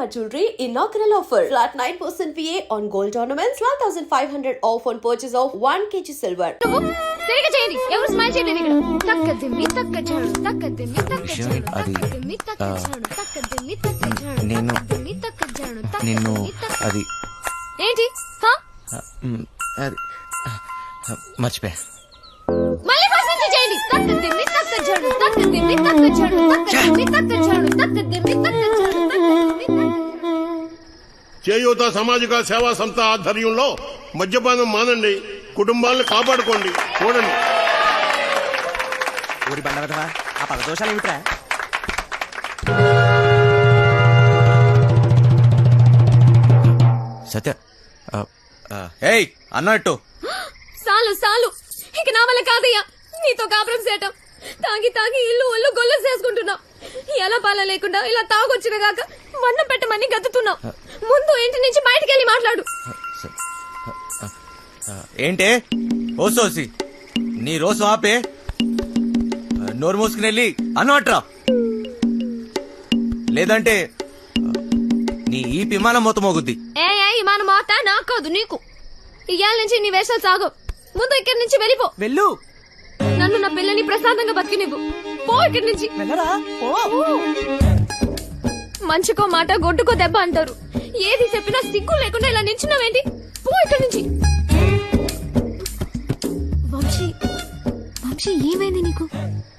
Shalimar Jewelry inaugural offer. Flat 9% VA on gold ornaments, 12,500 off on purchase of 1 kg silver. సరిగా చేయండి ఎవరు smile చేయలేదు ఇక్కడ తక్క దిమ్మి తక్క చాడు తక్క దిమ్మి తక్క చాడు తక్క దిమ్మి తక్క చాడు తక్క దిమ్మి తక్క చాడు నేను- దిమ్మి తక్క చాడు నిన్ను అది ఏంటి హా? అది మర్చిపోయా మళ్ళీ ఫస్ట్ చేయండి తక్క దిమ్మి తక్క చాడు తక్క దిమ్మి తక్క చాడు తక్క దిమ్మి తక్క చాడు తక్క దిమ్మి తక్క చాడు చేయూత సామాజిక సేవా సంస్థ ఆధ్వర్యంలో మద్యపానం మానండి. కుటుంబాలను కాపాడుకోండి. చూడండి. ఊరి బండ కదవా ఆ పదదోషాలు ఏమిట్రా? సత్య ఏయ్ అన్నట్టు. సాలు సాలు. ఇక నా వల్ల కాదయ్యా. నీతో కాపురం చేయటం. తాగి తాగి ఇల్లు ఒళ్ళు గొల్లు చేసుకుంటున్నావు ఎలా పాల లేకుండా ఇలా తాగొచ్చిన గాక మన్నం పెట్టమని గతుతున్నావు ముందు ఇంటి నుంచి బయటికి వెళ్ళి మాట్లాడు. ఏంటే? ఓ సోసి నీ రోజు ఆపే. నోరు మూసుకుని వెళ్ళి అన్నట్రా లేదంటే నీ ఈ విమానం మొత్తం మోగుద్ది. ఏ ఏ మన మాట నాకు కాదు నీకు. ఇవాళ నుంచి నీ వేషాలు సాగు. ముందు ఇక్కడి నుంచి వెళ్ళిపో. వెళ్ళు. నన్ను నా పిల్లని ప్రశాంతంగా బతికినివ్వు. పో ఇక్కడి నుంచి. వెళ్ళరా? ఓ పో. మంచికో మాట గొడ్డుకో దెబ్బ అంటారు. ఏది చెప్పినా సిగ్గు లేకుండా ఇలా నిల్చున్నావేంటి పో ఇక్కడి నుంచి. వంశీ వంశీ ఏమైంది నీకు?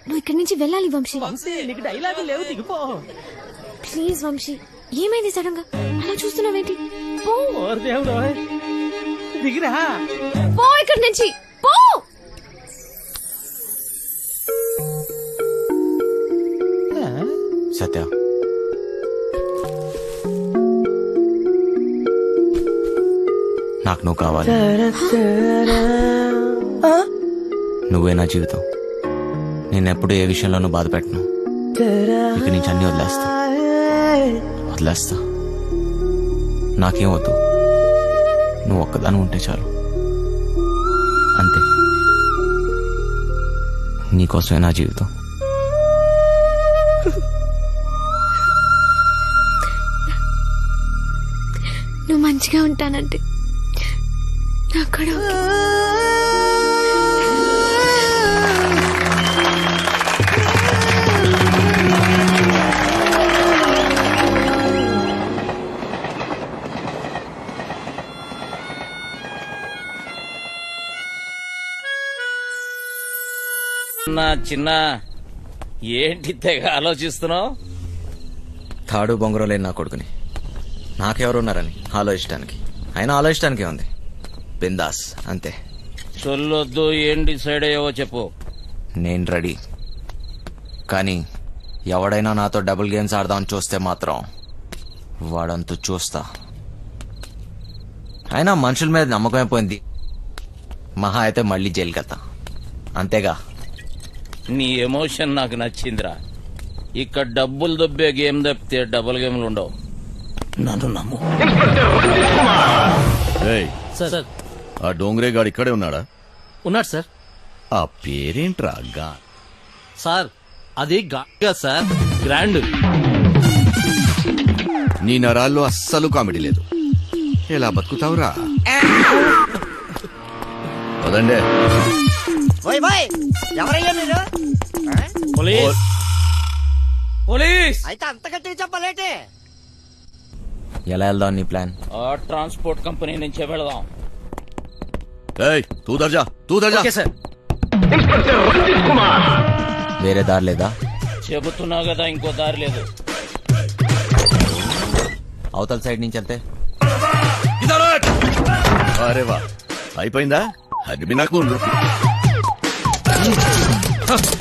నువ్వు ఇక్కడి నుంచి వెళ్ళాలి వంశీ. వంశీ నీకు డైలాగు లేవు దిగిపో. ప్లీజ్ వంశీ ఏమైంది సడన్గా? అలా చూస్తున్నావేంటి? పో దేవుడు దిగిరా. పో ఇక్కడి నుంచి. నాకు నువ్వు కావాలి. నువ్వే నా జీవితం. నేను ఎప్పుడు ఏ విషయంలోనూ బాధ పెట్టను ఇక నుంచి అన్ని వదిలేస్తా. వదిలేస్తా. నాకేం వద్దు. నువ్వు ఒక్కదాని ఉంటే చాలు. అంతే. నీకోసమే నా జీవితం. నువ్వు మంచిగా ఉంటానంటే నాకు కూడా ఓకే. నా చిన్న ఏంటి తెగ ఆలోచిస్తున్నావు? తాడు బొంగరం లేని నా కొడుకుని. నాకెవరున్నారని ఆలోచించడానికి అయినా ఆలోచించడానికే ఉంది. బిందాస్ అంతే. చొల్లొద్దు ఏం డిసైడ్ అయ్యావో చెప్పు. నేను రెడీ. కానీ ఎవడైనా నాతో డబుల్ గేమ్స్ ఆడదామని చూస్తే మాత్రం వాడంతు చూస్తా. అయినా మనుషుల మీద నమ్మకం అయిపోయింది మహా అయితే మళ్ళీ జైలుకెళ్తా. అంతేగా. నీ ఎమోషన్ నాకు నచ్చిందిరా. ఇక్కడ డబ్బులు దొబ్బే గేమ్ తప్పితే డబుల్ గేమ్లు ఉండవు. నన్ను నమ్ము. ఏయ్, సార్ ఆ డోంగ్రే గాడు ఇక్కడే ఉన్నాడా? ఉన్నాడు సార్. ఆ పేరేంట్రా గా? సార్ అది గా సార్. గ్రాండ్. నీ నరాల్లో అస్సలు కామెడీ లేదు. ఎలా బతుకుతావురా? పదండే ఓయ్ బాయ్ ఎవరయ్యా మీరు? ఆ? పోలీస్. పోలీస్. అయితే అంత గట్టిగా చెప్పలేటే? ఎలా వెళ్దాం నీ ప్లాన్? ఆ ట్రాన్స్పోర్ట్ కంపెనీ నుంచే వెళదాం. ఏయ్ తూ దర్జా తూ దర్జా. Okay sir. వేరే దారి లేదా? చెబుతున్నా కదా ఇంకో దారి లేదు. అవతల సైడ్ నుంచి వెళ్తే అరే వా అయిపోయిందా? అది నాకు.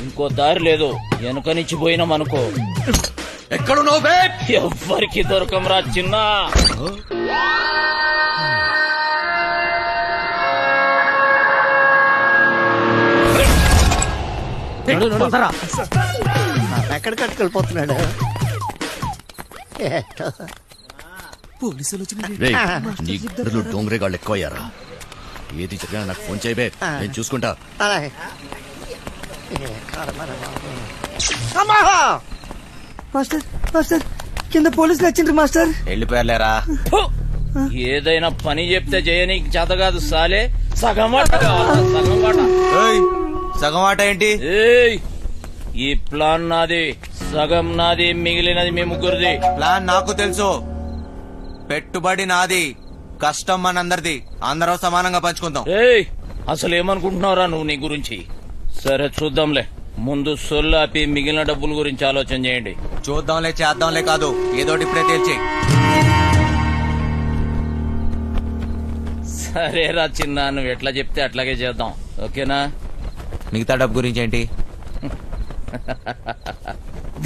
ఇంకో దారి లేదు వెనుక నుంచి పోయినాం అనుకో. ఎక్కడున్నావు ఎవ్వరికి దొరకంరా చిన్న. ఎక్కడ కట్టుకెళ్ళిపోతున్నాడు? నీ ఎక్కువయ్యారా? ఏది జరిగినా నాకు ఫోన్ చేయబే నేను చూసుకుంటా. మాస్టర్ మాస్టర్ కింద పోలీసులు వచ్చిండ్రు మాస్టర్. వెళ్ళిపోయారులేరా? ఫు! ఏదైనా పని చెప్తే చేయనీకి చేత కాదు సాలే. సగం సగం సగం ఆట ఏంటి? ఏయ్ ఈ ప్లాన్ నాది సగం నాది మిగిలినది మీ ముగ్గురిది. ప్లాన్ నాకు తెలుసు. పెట్టుబడి నాది కష్టం మనందరిది. అందరం సమానంగా పంచుకుందాం. ఏయ్ అసలు ఏమనుకుంటున్నావురా నువ్వు నీ గురించి? సరే చూద్దాంలే. ముందు సొల్లు ఆపి మిగిలిన డబ్బుల గురించి ఆలోచన చేయండి. చూద్దాంలే చేద్దాంలే కాదు. ఏదోటి ఇప్పుడే తేల్చి సరేరా చిన్న నువ్వు ఎట్లా చెప్తే అట్లాగే చేద్దాం. ఓకేనా? మిగతా డబ్బు గురించి ఏంటి?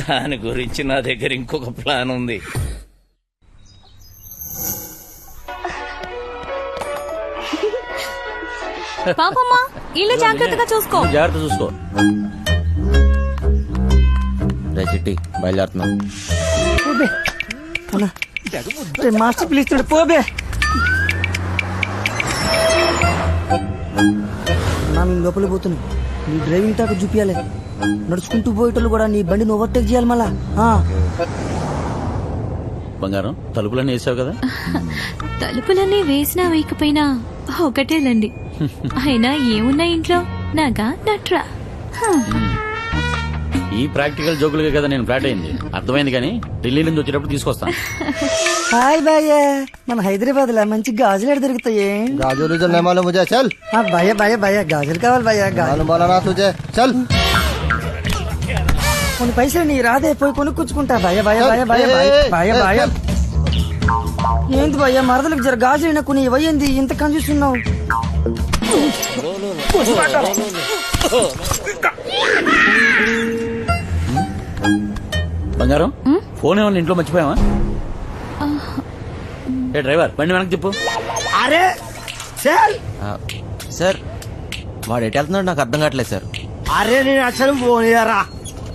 దాని గురించి నా దగ్గర ఇంకొక ప్లాన్ ఉంది. పాపమ్మా ఇల్లు జాగ్రత్తగా చూసుకో. జాగ్రత్త చూసుకో. రే చిట్టి బయలుదేరుతున్నాం. మాస్టర్ పిలుస్తున్నాడు పోబే. నా మీ లోపలికి పోతున్నావు. నీ డ్రైవింగ్ టాక్ చూపించాలి నడుచుకుంటూ పోయేటోళ్ళు కూడా నీ బండిని ఓవర్టేక్ చేయాలి మళ్ళా. ఆ. బంగారం తలుపులన్నీ వేసావు కదా? తలుపులన్నీ వేసినా వేయకపోయినా ఒకటేలండి. అయినా ఏమున్నా ఇంట్లో? నాగా నట్రా. ఈ ప్రాక్టికల్ జోకులుగా కదా నేను ఫ్లాట్ అయింది అర్థమైంది కానీ ఢిల్లీ నుంచి వచ్చేటప్పుడు తీసుకొస్తాను హాయ్ బాయ్య మన హైదరాబాద్ లో మంచి గాజులు ఎక్కడ దొరుకుతాయి गाजर उजर नहीं मालूम मुझे चल ఆ, భయ్య భయ్య భయ్య గాజులు కావాలి భయ్య గాజులు मालूम बोला ना तुझे चल కొన్ని పైసలు నీ రాదే పోయి కొనుక్కొచ్చుకుంటా భయ భయ భయ భయ భయ భయ భయ ఏంది భయ్య మరదలకు జర గాజులు కొన్ని ఇవ్వయింది ఇంత కన్ఫ్యూస్తున్నావు బంగారం? ఫోన్ ఏమన్నా ఇంట్లో మర్చిపోయావా? ఏ డ్రైవర్ బండి వెనక్కి చెప్పు అరే సార్. సార్ వాడు ఎటు వెళ్తున్నాడు నాకు అర్థం కావట్లేదు సార్. అరే నేను అసలు పోనీయరా.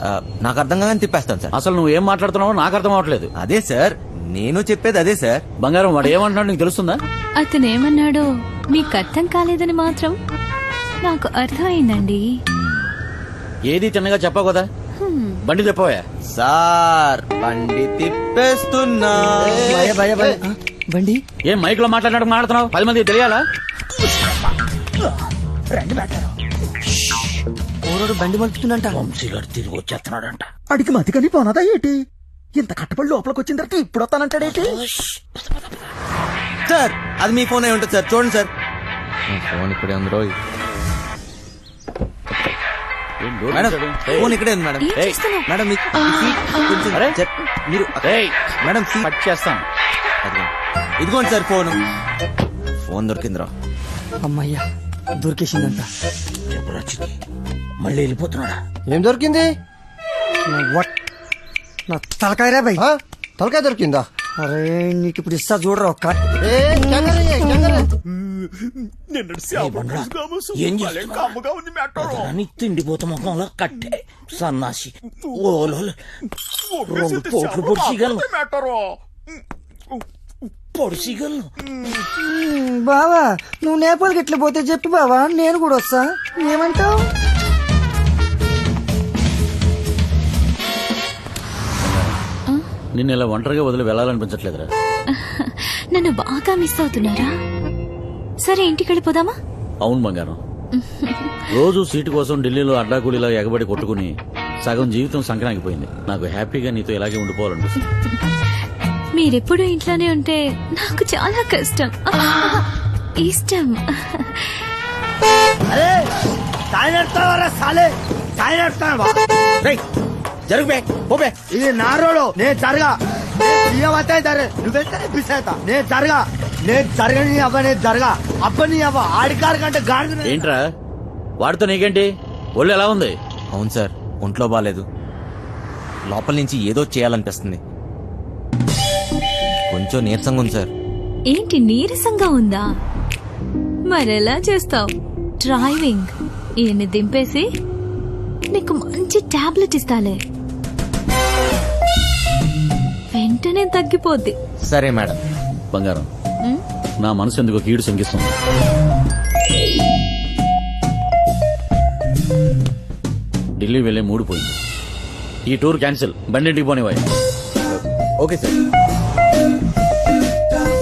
ఆ, నాకు అర్థం కాగానే తిప్పేస్తాను సార్. అసలు నువ్వు ఏం మాట్లాడుతున్నావో నాకు అర్థం అవ్వట్లేదు. అదే సార్. నేను చెప్పేది అదే సార్. బంగారం వాడు ఏమంటున్నాడు నీకు తెలుస్తుందా? అతనేమన్నాడో మీకు అర్థం కాలేదని మాత్రం నాకు అర్థమైందండి. ఏది తిన్నగా చెప్పావు కదా? బండి చెప్పవా సార్ బండి తిప్పేస్తున్నా. భయ భయ భయ. ఆ, బండి? ఏం మైక్లో మాట్లాడినట్టు మాట్లాడుతున్నావు? పది మందికి తెలియాలా? ఓరోడు బండి మలుపుతుందంట. తిరిగి వచ్చేస్తున్నాడంట. అడిగి మతికని పోనదా ఏంటి? ఇంత కట్టబడి లోపలికి వచ్చిన తర్వాత ఇప్పుడు వస్తానంటాడేంటి సార్ అది మీ ఫోన్ అయి ఉంటుంది సార్. చూడండి సార్. ఫోన్ ఇక్కడే ఉంది ఫోన్ ఇక్కడే ఉంది మేడం. మేడం మేడం ఇదిగోండి సార్ ఫోన్. ఫోన్ దొరికిందిరా. అమ్మయ్యా దొరికేసిందంట. మళ్ళీ వెళ్ళిపోతున్నాడా? ఏం దొరికింది? తలకాయరా బై. తలకాయ దొరికిందా? అరే నీకు ఇప్పుడు ఇస్తా చూడరా ఒక్క నిన్నటి కమ్మగా ఉంది మెట్టని కట్టే సన్నాసి. రెండు పొడిచిగలను పొడిచిగలను బావా నువ్వు నేపాల్కి గిట్ల పోతే చెప్పు బావా నేను కూడా వస్తా. ఏమంటావు? నిన్న ఇలా ఒంటరిగా వదిలి వెళ్ళాలనిపించట్లేదురా. నన్ను బాగా మిస్ అవుతున్నారా? సరే ఇంటికి వెళ్ళిపోదామా అవును బంగారం. రోజు సీటు కోసం ఢిల్లీలో అడ్డాకూలీలా ఎగబడి కొట్టుకుని సగం జీవితం సంక్రాంతిపోయింది నాకు హ్యాపీగా నీతో ఇలాగే ఉండిపోవాలనిపిస్తుంది. మీరెప్పుడు ఇంట్లోనే ఉంటే నాకు చాలా కష్టం. ఇష్టం. ఇది నా రోడు నేను జరగా. నువ్వెంత పిసేత నేను జరగా. నేను జరగని అవ్వ నేను జరగా. అబ్బని అవ్వ ఆడికారు కంటే గాడి ఏంట్రా? వాడితో నీకేంటి? ఒళ్ళు ఎలా ఉంది? అవును సార్ ఒంట్లో బాగాలేదు లోపల నుంచి ఏదో చేయాలనిపిస్తుంది. కొంచెం నీరసంగా ఉంది సార్. ఏంటి నీరసంగా ఉందా? మరెలా చేస్తావు? డ్రైవింగ్. ఈయన్ని దింపేసి నీకు మంచి టాబ్లెట్ ఇస్తాలే. వెంటనే తగ్గిపోద్ది. సరే మేడం. బంగారం. నా మనసు ఎందుకో కీడు శంకిస్తుంది? ఢిల్లీ వెళ్ళే మూడు పోయింది. ఈ టూర్ క్యాన్సిల్. బండింటికి పోనివాయి ఓకే సార్.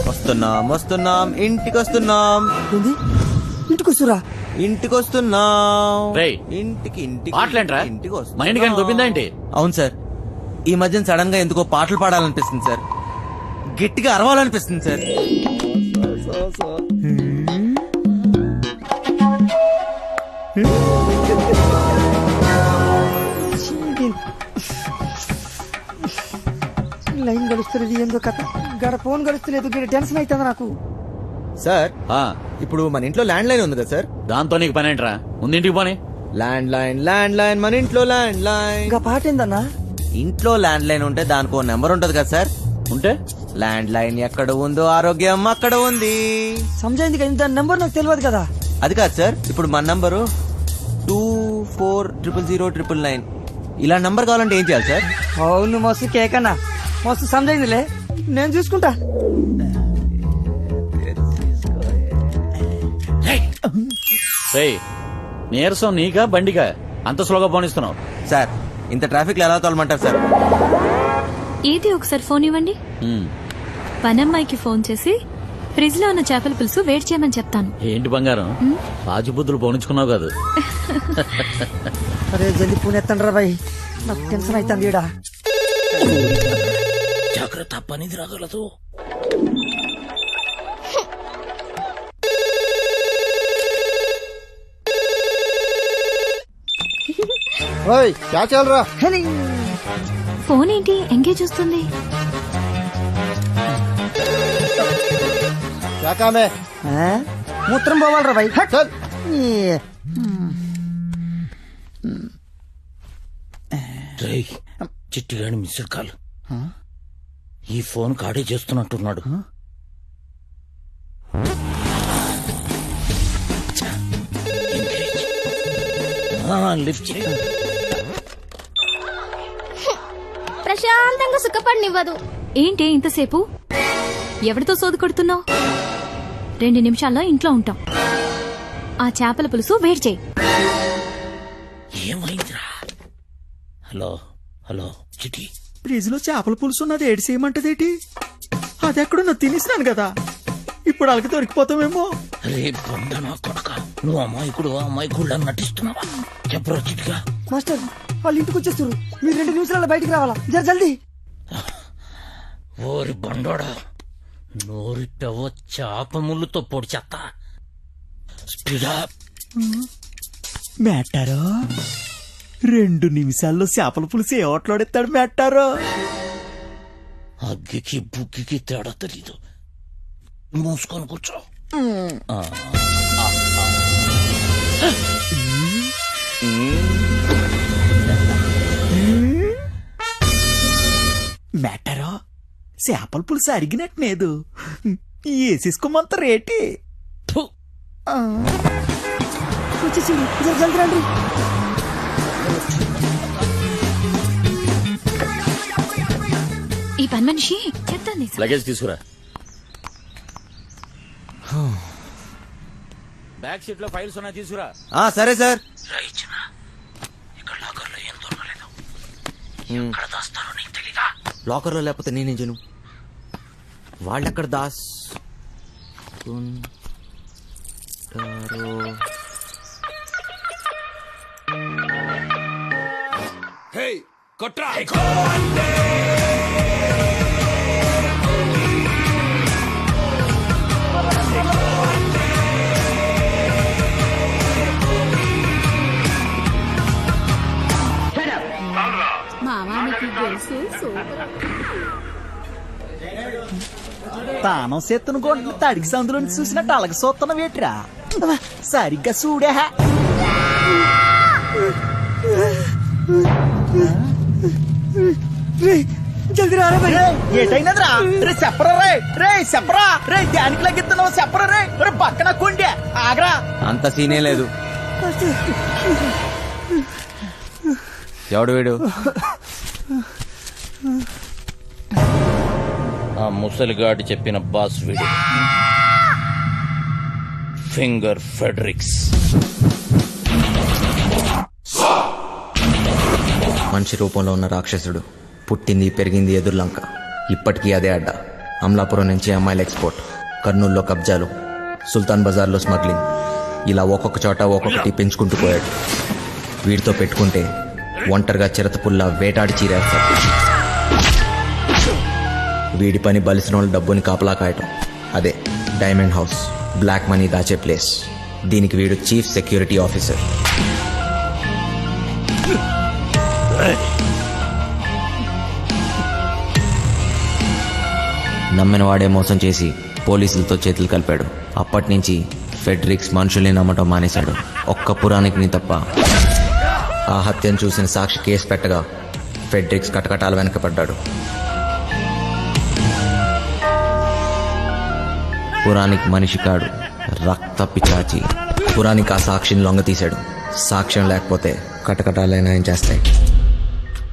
వస్తున్నాం వస్తున్నాం ఇంటికి వస్తున్నాం ఇంటికి వస్తురా ఇంటికి వస్తున్నాం రేయ్, ఇంటికి ఇంటికి పాటలేంట్రా ఇంటికి వస్తున్నాం. మైండ్ కానీ దొబ్బిందా ఏంటి? అవును సార్. ఈ మధ్యన సడన్గా ఎందుకో పాటలు పాడాలనిపిస్తుంది సార్. గట్టిగా అరవాలనిపిస్తుంది సార్. లైన్ గడుస్తున్నది ఏందో కథ. గడ ఫోన్ గడుస్తలేదు గడ టెన్షన్ అవుతుంది నాకు. సార్ ఆ, ఇప్పుడు మన ఇంట్లో ల్యాండ్ లైన్ ఉంది కదా సార్? దాంతో నీకు పని ఏంట్రా? ముందు ఇంటికి పోనీ. ల్యాండ్ లైన్ ల్యాండ్ లైన్ మన ఇంట్లో ల్యాండ్ లైన్ ఇంకా పాట ఏందన్నా ఇంట్లో ల్యాండ్ లైన్ ఉంటే దానికి నెంబర్ ఉంటది కదా సార్? ఉంటే? ల్యాండ్ లైన్ ఎక్కడ ఉందో ఆరోగ్యం అక్కడ ఉంది. కదా దాని నెంబర్ నాకు తెలియదు కదా. అది కాదు సార్ ఇప్పుడు మన number two four triple zero triple nine. ఇలా నంబర్ కావాలంటే ఏం చేయాలి సార్? అవును మస్తు కేకన్నా మస్తు సమజైందిలే నేను చూసుకుంటా. రేయ్ నీరసం నీకా బండికా? అంత స్లోగా పోనిస్తున్నావు సార్ ఇంత ట్రాఫిక్లో ఎలా తోలమంటారు సార్? ఏది ఒకసారి ఫోన్ ఇవ్వండి. పనమ్మాయికి ఫోన్ చేసి ఫ్రిడ్జ్లో ఉన్న చేపల పులుసు వేడి చేయమని చెప్తాను. ఏంటి బంగారం? రాజబుద్ధులు పోనించుకున్నావు కాదు. అరే జల్ది పూణె ఎత్తండి రా బాయ్. నాకు టెన్షన్ అవుతుంది ఈడ. జాగ్రత్త పనిది రాగలదు ఓయ్ క్యా చల్ రా హెలి. ఫోన్ ఏంటి? ఎంగేజ్ వస్తుంది క్యా కామ్ హై ఆ? మూత్రం పోవాలరా బాయ్ హట్. చల్ ఈ. రేయ్ చిట్టిగాని మిస్డ్ కాల్ ఈ ఫోన్ కాడే చేస్తున్నట్టున్నాడు లిఫ్ట్. ప్రశాంతంగా సుఖపడినివ్వదు ఏంటి ఇంతసేపు ఎవరితో సోది కొడుతున్నావు రెండు నిమిషాల్లో ఇంట్లో ఉంటాం. ఆ చేపల పులుసు వేడి చేయి. ఏమైందిరా? Hello hello Chitti. ఫ్రిడ్జ్లో చేపల పులుసు ఉన్నది ఏడు చేయమంటదేటి అది ఎక్కడున్నా తినేసినాను కదా. ఇప్పుడు వాళ్ళకి దొరికిపోతామేమో. రే బండనా కొడక? నువ్వు అమాయకుడు అమాయకుడు నటిస్తున్నావా? చెప్పరా చిటిగా మాస్టర్ వాళ్ళు ఇంటికి వచ్చేస్తారు మీరు రెండు నిమిషాల్లో బయటికి రావాలా? జర జల్దీ. ఓరి బండోడా నోరిట్టవో చేప ముళ్ళుతో పొడి చెత్త. మేటారో రెండు నిమిషాల్లో చేపల పులుసు ఏ ఓట్లాడెత్తాడు మేటారో అగ్గికి బుగ్గికి తేడా తెలీదు. మూసుకొని కూర్చో. ఆ, ఆ, ఆ. మేటారో చేపల పులుసు అరిగినట్లేదు వేసేసుకోమంత రేటి. ఫు. వచ్చేసింది జల్దీ రండి. ఈ పని మనిషి చెప్తాను లగేజ్ తీసుకురా. బ్యాక్ సీట్లో ఫైల్స్ ఉన్నాయి తీసుకురా. ఆ సరే సార్. ఇక్కడ లాకర్లో ఏం దొరకలేదు. ఎక్కడ దాస్తారో నీకు తెలీదా లాకర్లో లేకపోతే నేనే జను వాళ్ళెక్కడ దాస్? ఉంటారో? తానం సెత్తును కొంటున్న తడికి సందులో చూసినట్టు అలగ సూత్తన వేటిరా. సరిగ్గా చూడే రేయ్, జల్దీ రారా బాయ్ ఏటైనదిరా? రే చెప్పరా రే రే చెప్పరా? రే దానికి లగిస్తున్నావు చెప్పరా రే? రే పక్కన కొండే ఆగరా. అంత సీనే లేదు. ఎవడు వీడు? ముసలిగాడి చెప్పిన బాస్ వీడు. Finger Fredericks. మనిషి రూపంలో ఉన్న రాక్షసుడు. పుట్టింది పెరిగింది ఎదుర్లంక. ఇప్పటికీ అదే అడ్డ. అమలాపురం నుంచి అమ్మాయిల ఎక్స్పోర్ట్. కర్నూల్లో కబ్జాలు. సుల్తాన్ బజార్లో స్మగ్లింగ్. ఇలా ఒక్కొక్క చోట ఒక్కొక్కటి పెంచుకుంటూ పోయాడు. వీడితో పెట్టుకుంటే ఒంటరిగా చిరతపుల్లా వేటాడి చీరేస్తాడు వీడి పని బలిసిన వాళ్ళు డబ్బుని కాపలా కాయటం. అదే డైమండ్ హౌస్ బ్లాక్ మనీ దాచే ప్లేస్. దీనికి వీడు చీఫ్ సెక్యూరిటీ ఆఫీసర్. నమ్మిన వాడే మోసం చేసి పోలీసులతో చేతులు కలిపాడు. అప్పటి నుంచి ఫెడ్రిక్స్ మనుషుల్ని నమ్మటం మానేశాడు. ఒక్క పురాణికిని తప్ప. ఆ హత్యను చూసిన సాక్షి కేసు పెట్టగా ఫెడ్రిక్స్ కటకటాలు వెనకపడ్డాడు పురాణిక్ మనిషి కాడు. రక్త పిచాచి పురానికి ఆ సాక్షిని లొంగ తీశాడు. సాక్ష్యం లేకపోతే కటకటాలైనా ఏం చేస్తాయి?